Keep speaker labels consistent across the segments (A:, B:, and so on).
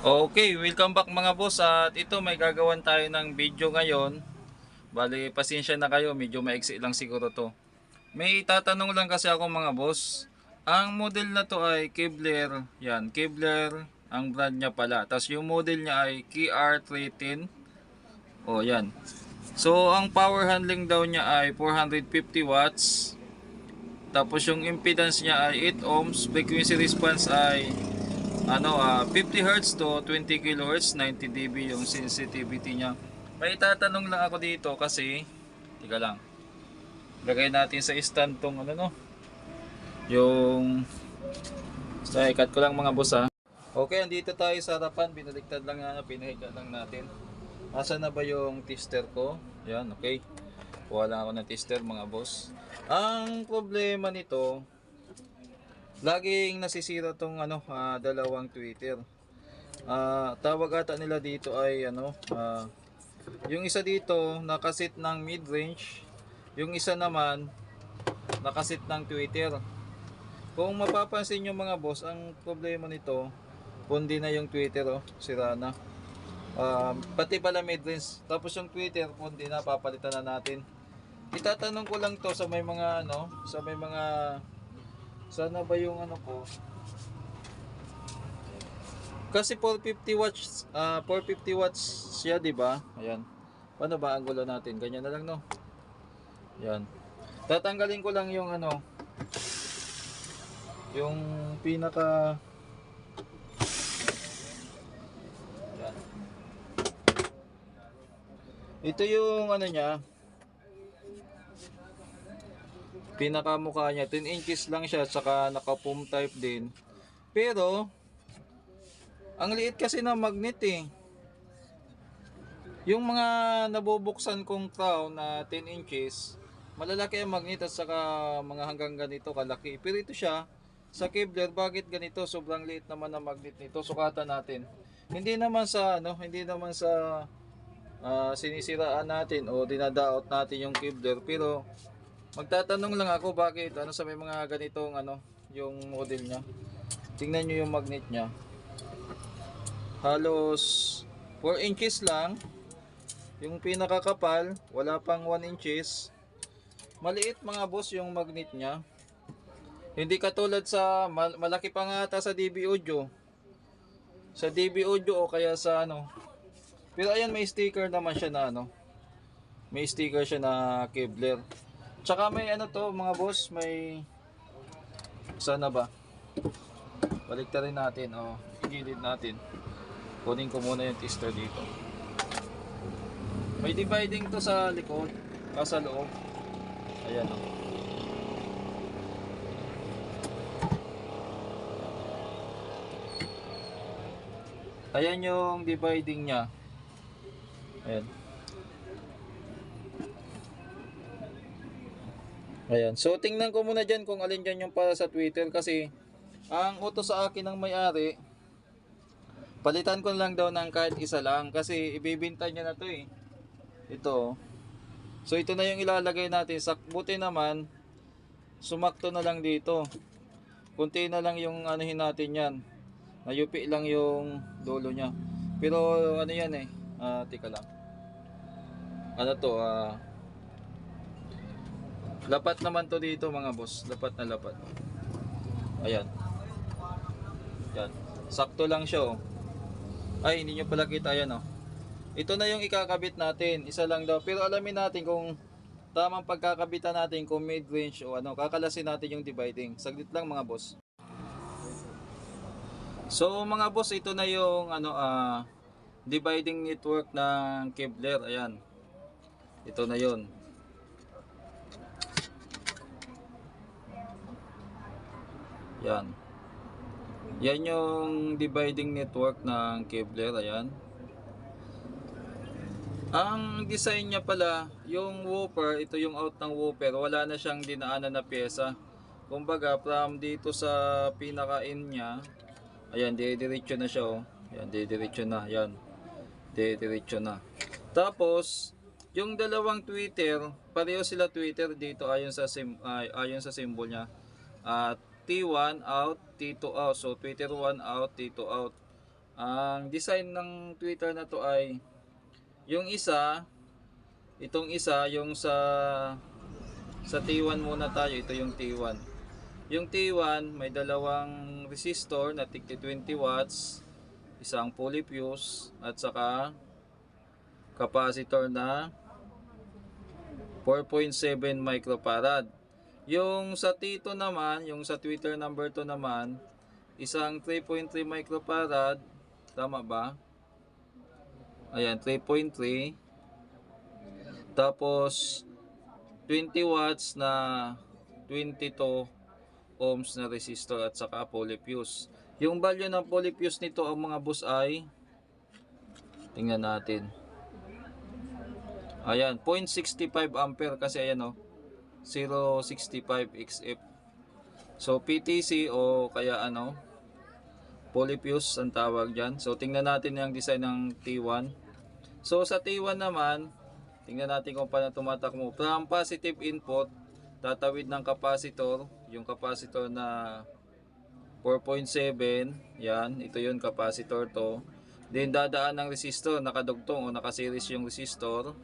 A: Okay, welcome back mga boss at ito may gagawan tayo ng video ngayon. Bali, pasensya na kayo, medyo maiksi lang siguro to. May tatanong lang kasi ako mga boss. Ang model na to ay Kevlar, yan, Kevlar ang brand niya pala. Tapos yung model niya ay KR310. O yan. So ang power handling daw niya ay 450 watts. Tapos yung impedance niya ay 8 ohms, frequency response ay ano ah 50 Hz to 20 kHz 90 dB yung sensitivity niya. May tatanong lang ako dito kasi tika lang. Lagay natin sa stand tong ano no? Yung sa ikat ko lang mga boss ha? Okay andito tayo sa harapan. Binaliktad lang na pinahiga lang natin. Asa na ba yung tester ko? Yan okay. Lang ako ng tester mga boss. Ang problema nito laging nasisira tong ano ah, dalawang Twitter. Ah, tawag ata nila dito ay ano ah, yung isa dito nakasit ng mid-range, yung isa naman nakasit ng Twitter. Kung mapapansin nyo mga boss, ang problema nito, pundi na yung Twitter oh, sira na. Ah, pati pala mid-range, tapos yung Twitter, pundi na, papalitan na natin. Itatanong ko lang to sa may mga ano, sa may mga sana ba yung ano ko? Kasi 450 watts, ah 450 watts siya, 'di ba? Ayan. Paano ba ang gulo natin? Ganyan na lang, no? Yan. Tatanggalin ko lang yung ano yung pinaka Yan. Ito yung ano niya, pinakamukha niya. 10 inches lang siya saka naka foam type din. Pero ang liit kasi ng magnet eh. Yung mga nabubuksan kong crown na 10 inches malalaki ang magnet at saka mga hanggang ganito kalaki. Pero ito siya sa Kevlar bakit ganito? Sobrang liit naman ang magnet nito. Sukatan natin. Hindi naman sa ano hindi naman sa ah, sinisiraan natin o dinadaot natin yung Kevlar pero Magtatanong lang ako bakit ano sa may mga ganitong ano yung model niya. Tingnan niyo yung magnet niya. Halos 4 inches lang. Yung pinakakapal, wala pang 1 inches. Maliit mga boss yung magnet niya. Hindi katulad sa mal- malaki pa nga ata sa DB Audio. Sa DB Audio o kaya sa ano. Pero ayan may sticker naman siya na ano. May sticker siya na Kevlar. Tsaka may ano to mga boss, may sana ba? Balik rin natin, oh. Igilid natin. Kunin ko muna yung tester dito. May dividing to sa likod, ah, sa loob. Ayan oh. Ayan yung dividing niya. Ayan. Ayan. So tingnan ko muna dyan kung alin dyan yung para sa Twitter kasi ang utos sa akin ng may-ari palitan ko lang daw ng kahit isa lang kasi ibibinta niya na to eh. Ito. So ito na yung ilalagay natin. Sa buti naman sumakto na lang dito. Kunti na lang yung anuhin natin yan. Nayupi lang yung dulo niya. Pero ano yan eh. Ah, tika lang. Ano to ah Lapat naman to dito mga boss. Lapat na lapat. Ayan. Yan. Sakto lang siya oh. Ay, hindi nyo pala kita yan oh. Ito na yung ikakabit natin. Isa lang daw. Pero alamin natin kung tamang pagkakabitan natin kung mid-range o ano. Kakalasin natin yung dividing. Saglit lang mga boss. So mga boss, ito na yung ano ah dividing network ng Kevlar. Ayan. Ito na yon. Yan. Yan yung dividing network ng Kevlar, ayan. Ang design niya pala, yung woofer, ito yung out ng woofer, wala na siyang dinaanan na pyesa. Kumbaga, from dito sa pinaka-in niya, ayan, didiretso na siya, oh. Ayan, didiretso na, ayan. Didiretso na. Tapos, yung dalawang Twitter, pareho sila Twitter dito ayon sa sim, ay, ayon sa symbol niya. At T1 out, T2 out. So Twitter 1 out, T2 out. Ang design ng Twitter na to ay yung isa, itong isa, yung sa sa T1 muna tayo, ito yung T1. Yung T1 may dalawang resistor na tig 20 watts, isang polyfuse at saka capacitor na 4.7 microfarad. Yung sa T2 naman, yung sa Twitter number 2 naman, isang 3.3 microfarad, tama ba? Ayan, 3.3. Tapos 20 watts na 22 ohms na resistor at saka polyfuse. Yung value ng polyfuse nito ang mga boss ay tingnan natin. Ayan, 0.65 ampere kasi ayan oh. 065 XF. So PTC o kaya ano polyfuse ang tawag diyan. So tingnan natin yung design ng T1. So sa T1 naman, tingnan natin kung paano tumatakbo. From positive input, tatawid ng capacitor, yung capacitor na 4.7, yan, ito yung capacitor to. Then dadaan ng resistor, nakadugtong o nakaseries yung resistor.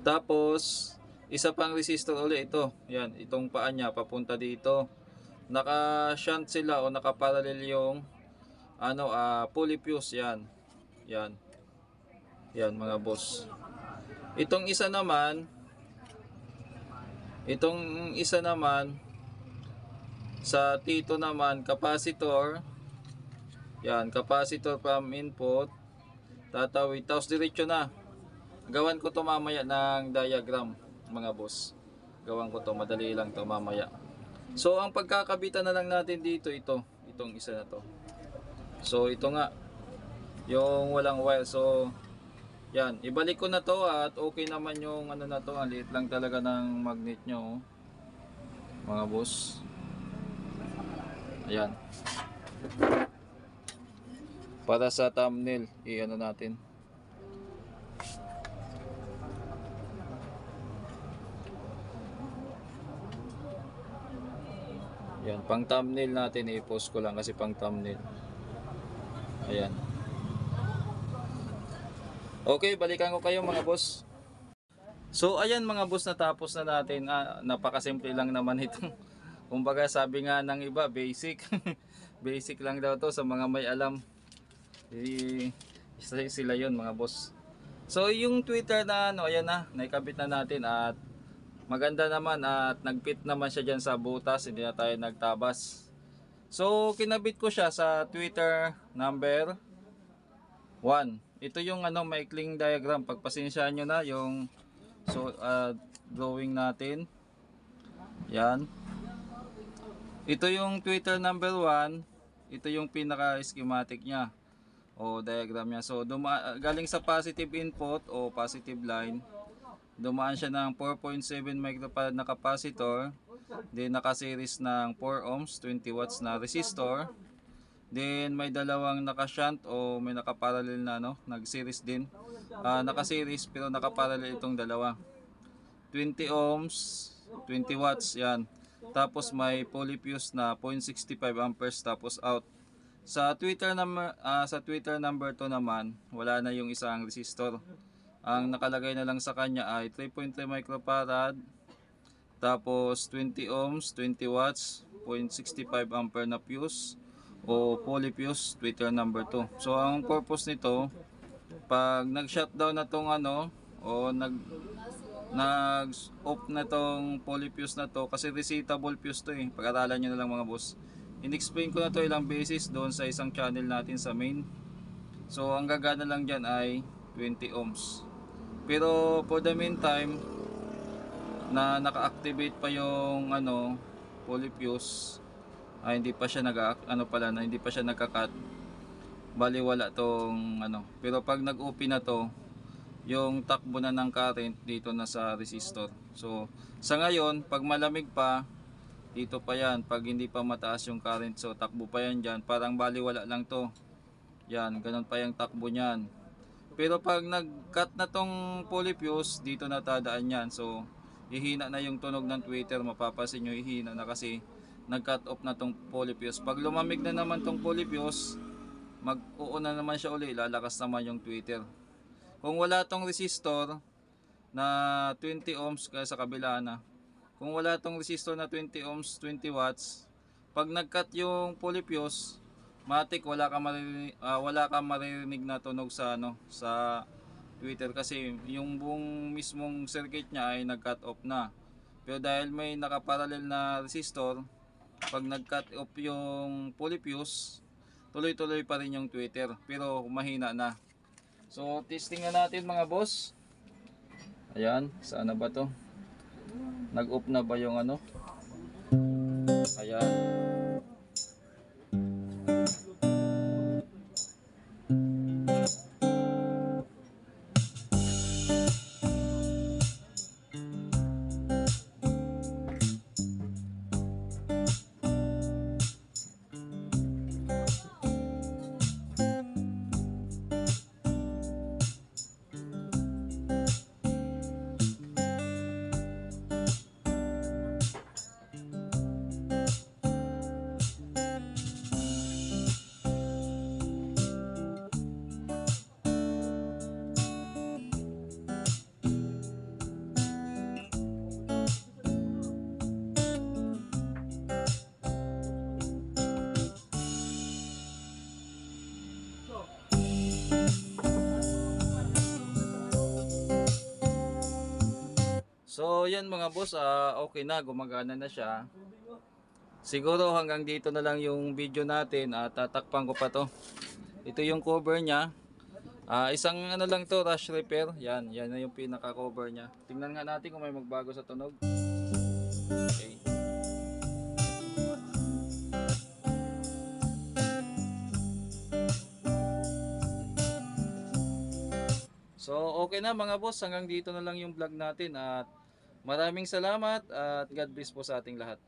A: Tapos, isa pang resistor ulit ito. Yan, itong paa niya papunta dito. Naka-shunt sila o nakaparallel yung ano, ah polyfuse yan. Yan. Yan mga boss. Itong isa naman, itong isa naman, sa T2 naman, capacitor. Yan, capacitor from input. Tatawid. Tapos diretso na. Gawan ko to mamaya ng diagram, mga boss. Gawan ko to, madali lang to mamaya. So, ang pagkakabitan na lang natin dito, ito. Itong isa na to. So, ito nga. Yung walang wire. So, yan. Ibalik ko na to at okay naman yung ano na to. Liit lang talaga ng magnet nyo. oh. Mga boss. Ayan. Para sa thumbnail, i-ano natin. Yan, pang thumbnail natin i-post ko lang kasi pang thumbnail. Ayan. Okay, balikan ko kayo mga boss. So ayan mga boss natapos na natin. Ah, napakasimple lang naman itong kumbaga sabi nga ng iba basic. basic lang daw to sa mga may alam. Isa sila yon mga boss. So yung Twitter na ano, ayan na, naikabit na natin at maganda naman at nagpit naman siya dyan sa butas, hindi na tayo nagtabas. So kinabit ko siya sa Twitter number 1. Ito yung ano maikling diagram. Pagpasensyahan nyo na yung so uh, drawing natin. Yan. Ito yung Twitter number 1. Ito yung pinaka schematic niya o diagram niya. So duma galing sa positive input o positive line. Dumaan siya ng 4.7 microfarad na capacitor. Then naka-series ng 4 ohms, 20 watts na resistor. Then may dalawang naka-shunt o may naka-parallel na no, nag-series din. Ah, naka-series pero naka-parallel itong dalawa. 20 ohms, 20 watts 'yan. Tapos may polyfuse na 0.65 amperes tapos out. Sa Twitter number ah, sa Twitter number 2 naman, wala na yung isang resistor. Ang nakalagay na lang sa kanya ay 3.3 microfarad tapos 20 ohms, 20 watts, 0.65 ampere na fuse o polyfuse Twitter number 2. So ang purpose nito pag nag-shutdown na tong ano o nag nag off na tong polyfuse na to kasi resetable fuse to eh. Pag-aralan niyo na lang mga boss. In-explain ko na to ilang beses doon sa isang channel natin sa main. So ang gagana lang diyan ay 20 ohms. Pero for the meantime na naka-activate pa yung ano polyfuse ay hindi pa siya nag ano pala na hindi pa siya nagka-cut. Bali wala tong ano. Pero pag nag-open na to yung takbo na ng current dito na sa resistor. So sa ngayon pag malamig pa dito pa yan. Pag hindi pa mataas yung current so takbo pa yan dyan. Parang bali wala lang to. Yan ganun pa yung takbo niyan pero pag nag-cut na tong polyfuse dito na tadaan yan so ihina na yung tunog ng Twitter mapapansin nyo ihina na kasi nag-cut off na tong polyfuse pag lumamig na naman tong polyfuse mag-uuna naman siya uli, lalakas naman yung tweeter. Kung wala tong resistor na 20 ohms kaya sa kabila na. Kung wala tong resistor na 20 ohms, 20 watts, pag nag-cut yung pulley fuse, matik wala ka maririnig, ah, wala ka maririnig na tunog sa ano sa tweeter kasi yung buong mismong circuit niya ay nag-cut off na. Pero dahil may nakaparallel na resistor, pag nag-cut off yung pulley fuse, tuloy-tuloy pa rin yung tweeter pero mahina na. So testing na natin mga boss. Ayan, sana ba to? Nag-off na ba yung ano? So yan mga boss, ah, okay na, gumagana na siya. Siguro hanggang dito na lang yung video natin at tatakpan ko pa to. Ito yung cover niya. Ah, isang ano lang to, rush repair. Yan, yan na yung pinaka cover niya. Tingnan nga natin kung may magbago sa tunog. Okay. So okay na mga boss, hanggang dito na lang yung vlog natin at maraming salamat at God bless po sa ating lahat.